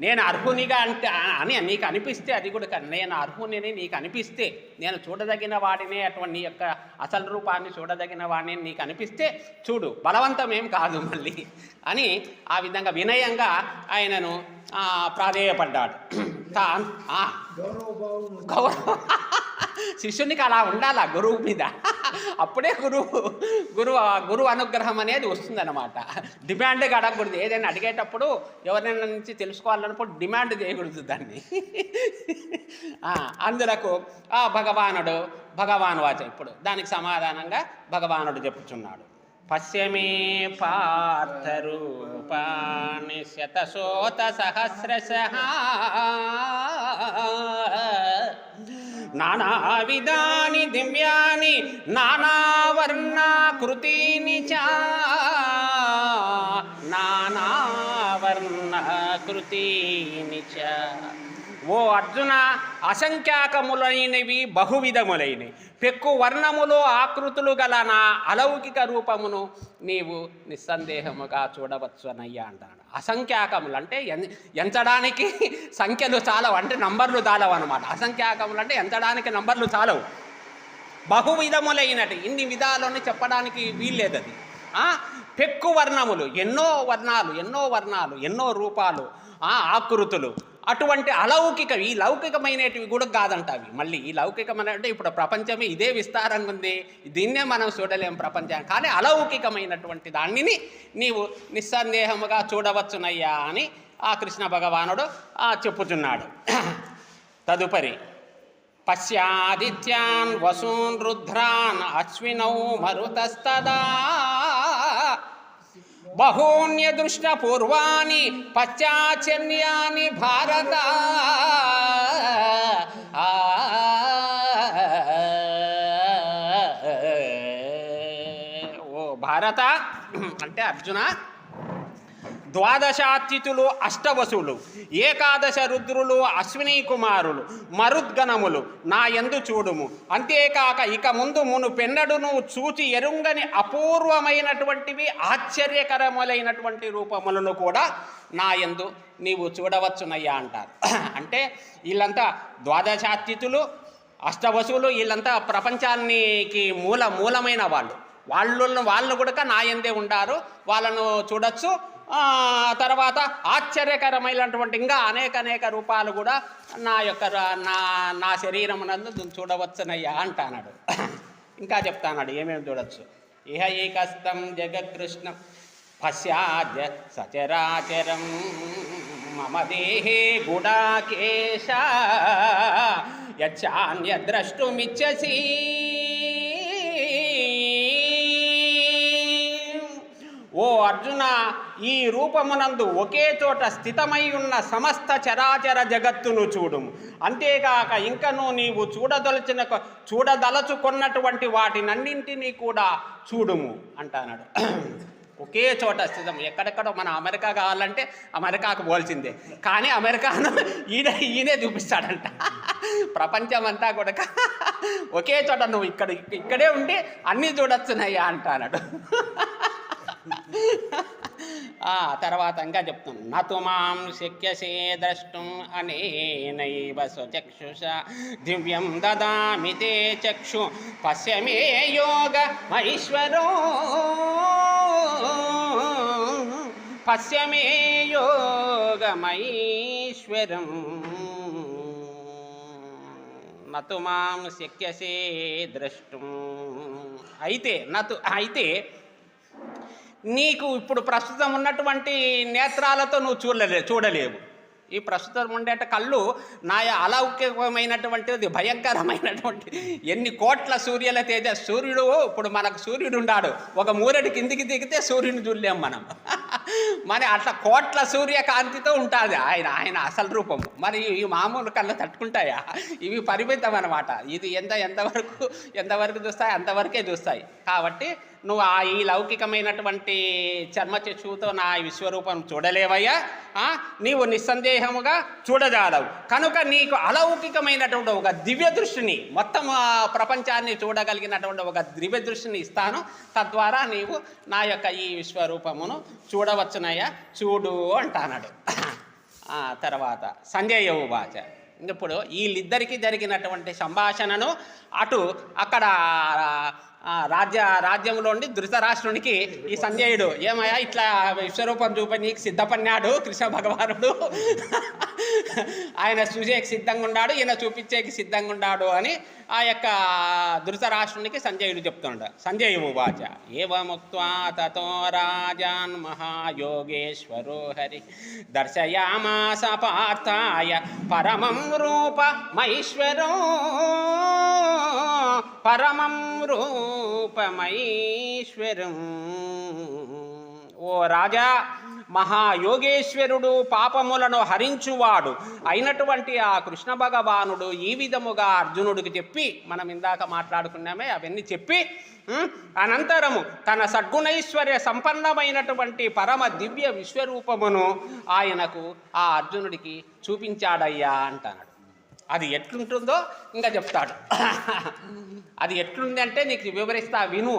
నేను అర్హునిగా అంటే అని నీకు అనిపిస్తే అది కూడా. నేను అర్హునిని నీకు అనిపిస్తే నేను చూడదగిన వాడినే అటువంటి నీ యొక్క అసలు రూపాన్ని చూడదగిన వాడిని నీకు అనిపిస్తే చూడు బలవంతం ఏం కాదు మళ్ళీ అని ఆ విధంగా వినయంగా ఆయనను ప్రాధేయపడ్డాడు. గౌరవ శిష్యునికి అలా ఉండాలా గురువు మీద? అప్పుడే గురువు గురువు గురువు అనుగ్రహం అనేది వస్తుందన్నమాట. డిమాండ్ అడగకూడదు. ఏదైనా అడిగేటప్పుడు ఎవరైనా నుంచి తెలుసుకోవాలన్నప్పుడు డిమాండ్ చేయకూడదు దాన్ని. అందులకు ఆ భగవానుడు భగవాన్ వాచ ఇప్పుడు దానికి సమాధానంగా భగవానుడు చెప్పుచున్నాడు. పశ్యమే పార్థరూపాణి శతశోత సహస్రశ నానావిధాని దివ్యాని నానావర్ణాకృతీని చ. నానావర్ణాకృతీని చ. ఓ అర్జున అసంఖ్యాకములైనవి బహువిధములైనవి. పెక్కు వర్ణములు ఆకృతులు గల నా అలౌకిక రూపమును నీవు నిస్సందేహముగా చూడవచ్చు అనయ్యా అసంఖ్యాకములు అంటే ఎంచడానికి సంఖ్యలు చాలవు. అంటే నంబర్లు చాలవు అనమాట అసంఖ్యాకములు అంటే ఎంచడానికి నంబర్లు చాలవు. బహువిధములైనటి ఇన్ని విధాలని చెప్పడానికి వీల్లేదు అది పెక్కు వర్ణములు ఎన్నో వర్ణాలు ఎన్నో వర్ణాలు ఎన్నో రూపాలు ఆకృతులు అటువంటి అలౌకిక ఈ లౌకికమైనటివి కూడా కాదంట అవి మళ్ళీ ఈ లౌకికమైన అంటే ఇప్పుడు ప్రపంచమే ఇదే విస్తారంగా ఉంది. దీన్నే మనం చూడలేం ప్రపంచాన్ని కానీ అలౌకికమైనటువంటి దానిని నీవు నిస్సందేహముగా చూడవచ్చునయ్యా అని ఆ కృష్ణ భగవానుడు చెప్పుచున్నాడు. తదుపరి పశ్యాదిత్యాన్ వసూన్ రుద్రాన్ అశ్వినౌ మరుతస్తదా? బహూన్యదృష్ట పూర్వాని పశ్చాచర్యాని భారత ఓ భారత. అంటే అర్జున ద్వాదశాతిథులు అష్టవసులు ఏకాదశ రుద్రులు అశ్విని కుమారులు మరుద్గణములు నా ఎందు చూడుము. అంతేకాక ఇక ముందు మును పెన్నడును చూచి ఎరుంగని అపూర్వమైనటువంటివి ఆశ్చర్యకరములైనటువంటి రూపములను కూడా నా ఎందు నీవు చూడవచ్చునయ్యా అంటారు. అంటే వీళ్ళంతా ద్వాదశాతిథులు అష్టవసువులు వీళ్ళంతా ప్రపంచానికి మూల మూలమైన వాళ్ళు. వాళ్ళు వాళ్ళు కూడా నాయందే ఉండారు. వాళ్ళను చూడొచ్చు. తర్వాత ఆశ్చర్యకరమైనటువంటి ఇంకా అనేక అనేక రూపాలు కూడా నా యొక్క నా నా శరీరం నందు చూడవచ్చునయ్యా అంటాడు ఇంకా చెప్తాన్నాడు ఏమేమి చూడొచ్చు? ఇహ ఏకస్తం జగకృష్ణ పశ్చాద్య సచరాచరం మమ దేహే గుడాకేశ యచ్చాన్య ద్రష్టుమిచ్చసి ఓ అర్జున ఈ రూపమునందు ఒకే చోట స్థితమై ఉన్న సమస్త చరాచర జగత్తును చూడుము. అంతేకాక ఇంకను నీవు చూడదలచిన చూడదలచుకున్నటువంటి వాటినన్నింటినీ కూడా చూడుము అంటాడు ఒకే చోట స్థితం ఎక్కడెక్కడో మన అమెరికా కావాలంటే అమెరికాకు పోల్సిందే కానీ అమెరికాను ఈయన ఈయనే చూపిస్తాడంట. ప్రపంచం అంతా కూడా ఒకే చోట నువ్వు ఇక్కడ ఇక్కడే ఉండి అన్నీ చూడొచ్చునయ్యా అంటాడు ఆ తర్వాత ఇంకా చెప్తాను. నతు మాం శక్యసే ద్రష్టం అనేనైవ చక్షుష దివ్యం దదామి తే చక్షు. పశ్యమే యోగ మహేశ్వరో. పశ్యమే యోగ యోగమైశ్వరం నతు మాం శక్యసే ద్రష్టం. అయితే నతు అయితే నీకు ఇప్పుడు ప్రస్తుతం ఉన్నటువంటి నేత్రాలతో నువ్వు చూడలే చూడలేవు. ఈ ప్రస్తుతం ఉండేట కళ్ళు నా అలౌకికమైనటువంటిది భయంకరమైనటువంటి ఎన్ని కోట్ల సూర్యుల తేజ. సూర్యుడు ఇప్పుడు మనకు సూర్యుడు ఉన్నాడు. ఒక మూరెడు కిందికి దిగితే సూర్యుని చూడలేం మనం. మరి అట్లా కోట్ల సూర్యకాంతితో ఉంటుంది ఆయన ఆయన అసలు రూపం. మరి ఈ మామూలు కళ్ళు తట్టుకుంటాయా? ఇవి పరిమితం అనమాట ఇది ఎంత ఎంతవరకు ఎంతవరకు చూస్తాయి అంతవరకే చూస్తాయి. కాబట్టి నువ్వు ఆ ఈ లౌకికమైనటువంటి చర్మచక్షువుతో నా ఈ విశ్వరూపం చూడలేవయ్యా? నీవు నిస్సందేహముగా చూడజాలవు కనుక నీకు అలౌకికమైనటువంటి ఒక దివ్య దృష్టిని మొత్తం ప్రపంచాన్ని చూడగలిగినటువంటి ఒక దివ్య దృష్టిని ఇస్తాను. తద్వారా నీవు నా యొక్క ఈ విశ్వరూపమును చూడవచ్చునయ్యా చూడు అంటానాడు. ఆ తర్వాత సంజయ ఉవాచ ఇప్పుడు వీళ్ళిద్దరికీ జరిగినటువంటి సంభాషణను అటు అక్కడ రాజ్య రాజ్యంలోని ధృతరాష్ట్రునికి ఈ సంజయుడు ఏమయ్యా ఇట్లా విశ్వరూపం చూప నీకు కృష్ణ భగవానుడు? ఆయన చూసేకి సిద్ధంగా ఉన్నాడు ఈయన చూపించేకి సిద్ధంగా ఉన్నాడు అని ఆ యొక్క ధృతరాష్ట్రునికి సంజయుడు చెప్తున్నాడు. సంజయు ఉవాచ. ఏవముక్త్వా తతో రాజాన్ మహాయోగేశ్వరో హరి. దర్శయామాస పార్థాయ పరమం రూపమైశ్వరో పరమం రూపమైశ్వరం ఓ రాజా మహాయోగేశ్వరుడు పాపములను హరించువాడు. అయినటువంటి ఆ కృష్ణ భగవానుడు ఈ విధముగా అర్జునుడికి చెప్పి మనం ఇందాక మాట్లాడుకున్నామే అవన్నీ చెప్పి అనంతరము తన సద్గుణైశ్వర్య సంపన్నమైనటువంటి పరమ దివ్య విశ్వరూపమును ఆయనకు ఆ అర్జునుడికి చూపించాడయ్యా అంటాడు. అది ఎట్లుంటుందో ఇంకా చెప్తాడు. అది ఎట్లుంది అంటే నీకు వివరిస్తా విను.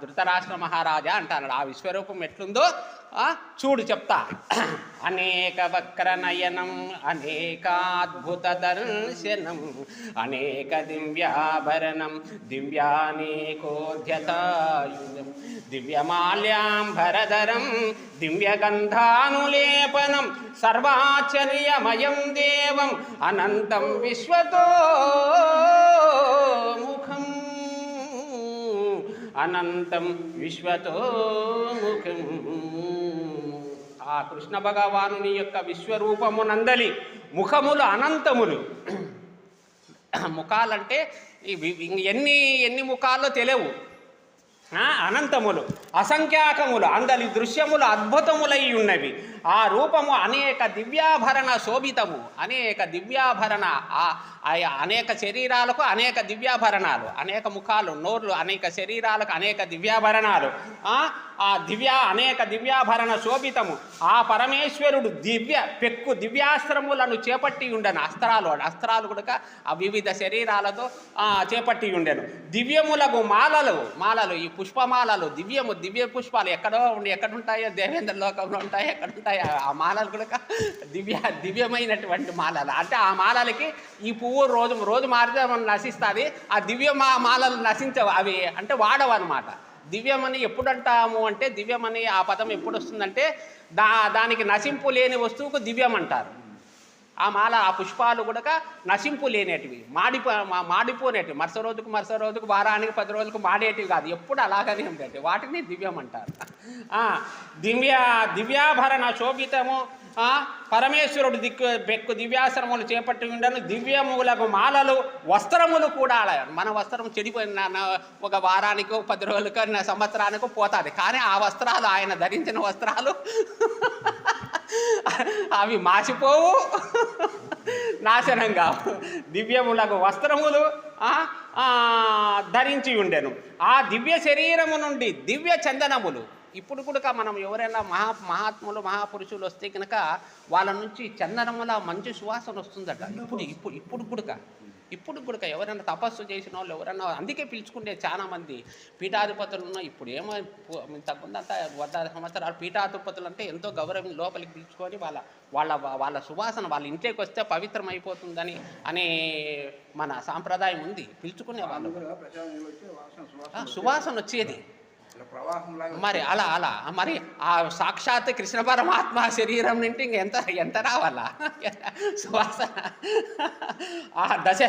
ధృతరాష్ట్ర మహారాజా అంటాడు ఆ విశ్వరూపం ఎట్లుందో చూడు చెప్తా. అనేక వక్ర నయనం అనేకాద్భుత దర్శనం అనేక దివ్యాభరణం దివ్యానేకోధ్యతాయుధం దివ్యమాల్యాంబరధరం దివ్యగంధానులేపనం సర్వాచర్యమయం దేవం అనంతం విశ్వతో అనంతం విశ్వతో ముఖము ఆ కృష్ణ భగవానుని యొక్క విశ్వరూపమునందలి ముఖములు అనంతములు. ముఖాలంటే ఎన్ని ఎన్ని ముఖాల్లో తెలియవు. అనంతములు అసంఖ్యాకములు అందలి దృశ్యములు అద్భుతములై ఉన్నవి. ఆ రూపము అనేక దివ్యాభరణ శోభితము అనేక దివ్యాభరణ ఆ అనేక శరీరాలకు అనేక దివ్యాభరణాలు అనేక ముఖాలు నోర్లు అనేక శరీరాలకు అనేక దివ్యాభరణాలు. ఆ దివ్య అనేక దివ్యాభరణ శోభితము. ఆ పరమేశ్వరుడు దివ్య పెక్కు దివ్యాస్త్రములను చేపట్టి ఉండను. అస్త్రాలు అస్త్రాలు కూడా ఆ వివిధ శరీరాలతో చేపట్టి ఉండెను. దివ్యములకు మాలలు మాలలు ఈ పుష్పమాలలు దివ్యము దివ్య పుష్పాలు ఎక్కడో ఉండి దేవేంద్ర లోకంలో ఉంటాయి ఎక్కడుంటాయో ఆ మాలలు కూడా దివ్య దివ్యమైనటువంటి మాలలు. అంటే ఆ మాలలకి ఈ పువ్వు రోజు రోజు మారితే మనం నశిస్తుంది. ఆ దివ్య మా మాలలు నశించవు. అవి అంటే వాడవు అనమాట దివ్యమని ఎప్పుడు అంటాము అంటే దివ్యమని ఆ పదం ఎప్పుడు వస్తుందంటే దా దానికి నశింపు లేని వస్తువుకు దివ్యం అంటారు. ఆ మాల ఆ పుష్పాలు కూడా నశింపు లేనేటివి మాడిపో మాడిపోనేటివి. మరుస రోజుకు మరుస రోజుకు వారానికి పది రోజులకు మాడేటివి కాదు. ఎప్పుడు అలాగనే ఉండేటివి. వాటిని దివ్యం అంటారు. దివ్య దివ్యాభరణ శోభితము పరమేశ్వరుడు దిక్కు బెక్కు దివ్యాశ్రములు చేపట్టి ఉండను. దివ్యములకు మాలలు వస్త్రములు కూడా అలా. మన వస్త్రం చెడిపోయిన ఒక వారానికో పది రోజులకో సంవత్సరానికి సంవత్సరానికో పోతుంది. కానీ ఆ వస్త్రాలు ఆయన ధరించిన వస్త్రాలు అవి మాసిపోవు. నాశనం కావు. దివ్యములకు వస్త్రములు ధరించి ఉండెను. ఆ దివ్య శరీరము నుండి దివ్య చందనములు ఇప్పుడు కూడా మనం ఎవరైనా మహా మహాత్ములు మహాపురుషులు వస్తే కనుక వాళ్ళ నుంచి చందనముల మంచి సువాసన వస్తుందట. ఇప్పుడు ఇప్పుడు ఇప్పుడు కూడా ఇప్పుడు కూడా ఎవరైనా తపస్సు చేసిన వాళ్ళు ఎవరైనా అందుకే పిలుచుకుంటే చాలా మంది పీఠాధిపతులు ఉన్న ఇప్పుడు ఏమో పు- ఇంతకుముందంతా వంద సంవత్సరాలు పీఠాధిపతులు అంటే ఎంతో గౌరవం లోపలికి పిలుచుకొని వాళ్ళ వాళ్ళ వాళ్ళ సువాసన వాళ్ళ ఇంట్లోకి వస్తే పవిత్రం అయిపోతుందని అనే మన సాంప్రదాయం ఉంది. పిలుచుకునే వాళ్ళు. సువాసన వచ్చేది. మరి అలా అలా. మరి ఆ సాక్షాత్ కృష్ణ పరమాత్మ శరీరం నుండి ఇంక ఎంత ఎంత రావాలా? సువాసన ఆ దశ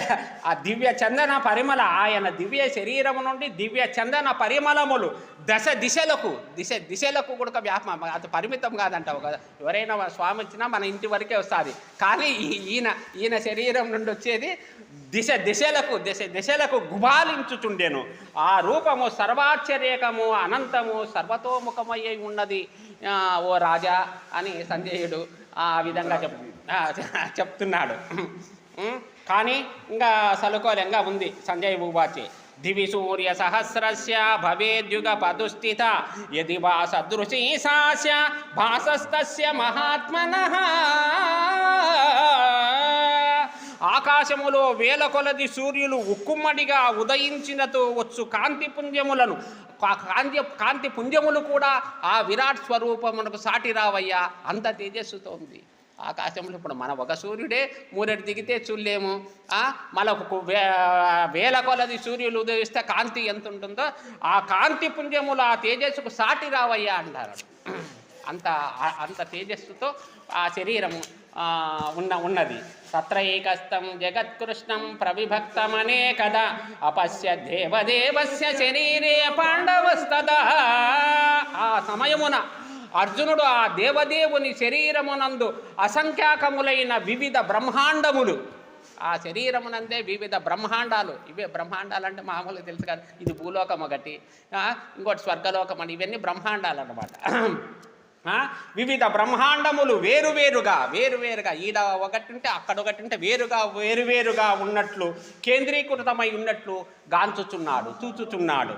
ఆ దివ్య చందన పరిమళ ఆయన దివ్య శరీరము నుండి దివ్య చందన పరిమళములు దశ దిశలకు దిశ దిశలకు కూడా వ్యాపం అంత పరిమితం కాదంటావు కదా. ఎవరైనా స్వామి వచ్చినా మన ఇంటి వరకే వస్తుంది. కానీ ఈ- ఈయన ఈయన శరీరం నుండి వచ్చేది దిశ దిశలకు దిశ దిశలకు గుబాలించుచుండెను. ఆ రూపము సర్వాశ్చర్యకము అనంతము సర్వతోముఖమయ్యి ఉన్నది. ఓ రాజా అని సంజయుడు ఆ విధంగా చెప్ చెప్తున్నాడు. కానీ ఇంకా సలుకోలంగా ఉంది సంజయ్ భూబాచి దివి సూర్య సహస్రస్య భవేద్యుగ పదుస్థిత యది వా సదృశీ సాస్య భాసస్తస్య మహాత్మన ఆకాశములో వేల కొలది సూర్యులు ఉక్కుమ్మడిగా ఉదయించినతో వచ్చు కాంతి పుంజములను. కాంతి కాంతి పుంజములు కూడా ఆ విరాట్ స్వరూపమునకు సాటి రావయ్యా. అంత తేజస్సుతో ఉంది ఆకాశంలో ఇప్పుడు మన ఒక సూర్యుడే మూరెడు దిగితే చూడలేము. ఆ, మళ్ళీ ఒక వే వేల కొలది సూర్యులు ఉదయిస్తే కాంతి ఎంత ఉంటుందో ఆ కాంతి పుంజములు ఆ తేజస్సుకు సాటి రావయ్యా అంటారు. అంత అంత తేజస్సుతో ఆ శరీరము ఉన్న ఉన్నది. తత్ర ఏకస్తం జగత్కృష్ణం ప్రవిభక్తమనే కదా అపశ్య దేవదేవస్య శరీరే పాండవస్తదా. ఆ సమయమున అర్జునుడు ఆ దేవదేవుని శరీరమునందు అసంఖ్యాకములైన వివిధ బ్రహ్మాండములు. ఆ శరీరమునందే వివిధ బ్రహ్మాండాలు. ఇవే బ్రహ్మాండాలు అంటే మామూలుగా తెలుసు కదా. ఇది భూలోకం ఒకటి ఇంకోటి స్వర్గలోకం అని ఇవన్నీ బ్రహ్మాండాలు అనమాట వివిధ బ్రహ్మాండములు వేరువేరుగా వేరువేరుగా ఈడ ఒకటి ఉంటే అక్కడ ఒకటి ఉంటే వేరుగా వేరువేరుగా ఉన్నట్లు కేంద్రీకృతమై ఉన్నట్లు గాంచుచున్నాడు చూచుచున్నాడు.